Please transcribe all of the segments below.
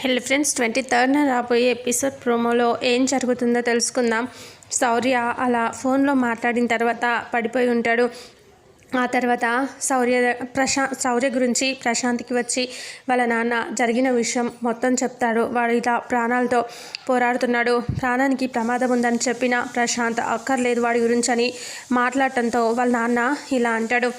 హెల్ friends twenty థర్డ్న రాబోయే episode ప్రోమోలో ఏం జరుగుతుందో తెలుసుకుందాం. శౌర్య అలా ఫోన్లో మాట్లాడిన తర్వాత పడిపోయి ఉంటాడు. ఆ తర్వాత శౌర్య ప్రశా శౌర్య గురించి ప్రశాంత్కి వచ్చి వాళ్ళ నాన్న జరిగిన విషయం మొత్తం చెప్తాడు. వాడు ఇలా ప్రాణాలతో పోరాడుతున్నాడు. ప్రాణానికి ప్రమాదం ఉందని చెప్పిన ప్రశాంత్ అక్కర్లేదు వాడి గురించి అని మాట్లాడటంతో వాళ్ళ నాన్న ఇలా అంటాడు.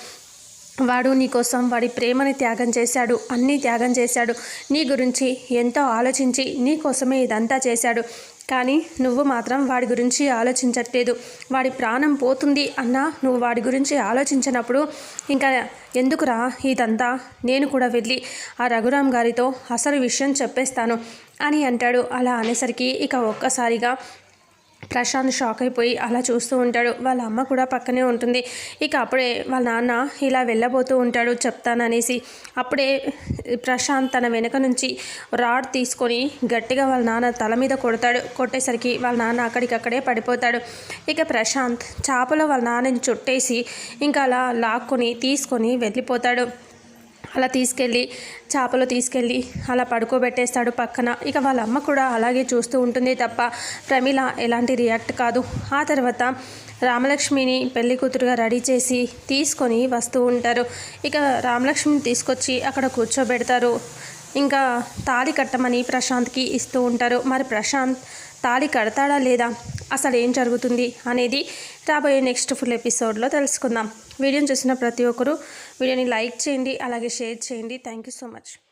వాడు నీకోసం వాడి ప్రేమని త్యాగం చేశాడు అన్నీ త్యాగం చేశాడు. నీ గురించి ఎంతో ఆలోచించి నీ కోసమే ఇదంతా చేశాడు. కానీ నువ్వు మాత్రం వాడి గురించి ఆలోచించట్లేదు. వాడి ప్రాణం పోతుంది అన్నా నువ్వు వాడి గురించి ఆలోచించినప్పుడు ఇంకా ఎందుకురా ఇదంతా? నేను కూడా వెళ్ళి ఆ రఘురామ్ గారితో అసలు విషయం చెప్పేస్తాను అని అంటాడు. అలా అనేసరికి ఇక ఒక్కసారిగా ప్రశాంత్ షాక్ అయిపోయి అలా చూస్తూ ఉంటాడు. వాళ్ళ అమ్మ కూడా పక్కనే ఉంటుంది. ఇక అప్పుడే వాళ్ళ నాన్న ఇలా వెళ్ళబోతూ ఉంటాడు చెప్తాననేసి. అప్పుడే ప్రశాంత్ తన వెనక నుంచి రాడ్ తీసుకొని గట్టిగా వాళ్ళ నాన్న తల మీద కొడతాడు. కొట్టేసరికి వాళ్ళ నాన్న అక్కడికక్కడే పడిపోతాడు. ఇక ప్రశాంత్ చేపలో వాళ్ళ నాన్నని చుట్టేసి ఇంకా అలా లాక్కొని తీసుకొని వెళ్ళిపోతాడు. అలా తీసుకెళ్ళి చేపలు తీసుకెళ్ళి అలా పడుకోబెట్టేస్తాడు పక్కన. ఇక వాళ్ళ అమ్మ కూడా అలాగే చూస్తూ ఉంటుంది తప్ప ప్రమిళ ఎలాంటి రియాక్ట్ కాదు. ఆ తర్వాత రామలక్ష్మిని పెళ్ళి కూతురుగా రెడీ చేసి తీసుకొని వస్తూ ఉంటారు. ఇక రామలక్ష్మిని తీసుకొచ్చి అక్కడ కూర్చోబెడతారు. ఇంకా తాళి కట్టమని ప్రశాంత్కి ఇస్తూ ఉంటారు. మరి ప్రశాంత్ తాళి కడతాడా లేదా? అసలు ఏం జరుగుతుంది అనేది రాబోయే నెక్స్ట్ ఫుల్ ఎపిసోడ్లో తెలుసుకుందాం. వీడియోని చూసిన ప్రతి ఒక్కరూ వీడియోని లైక్ చేయండి అలాగే షేర్ చేయండి. Thank you so much.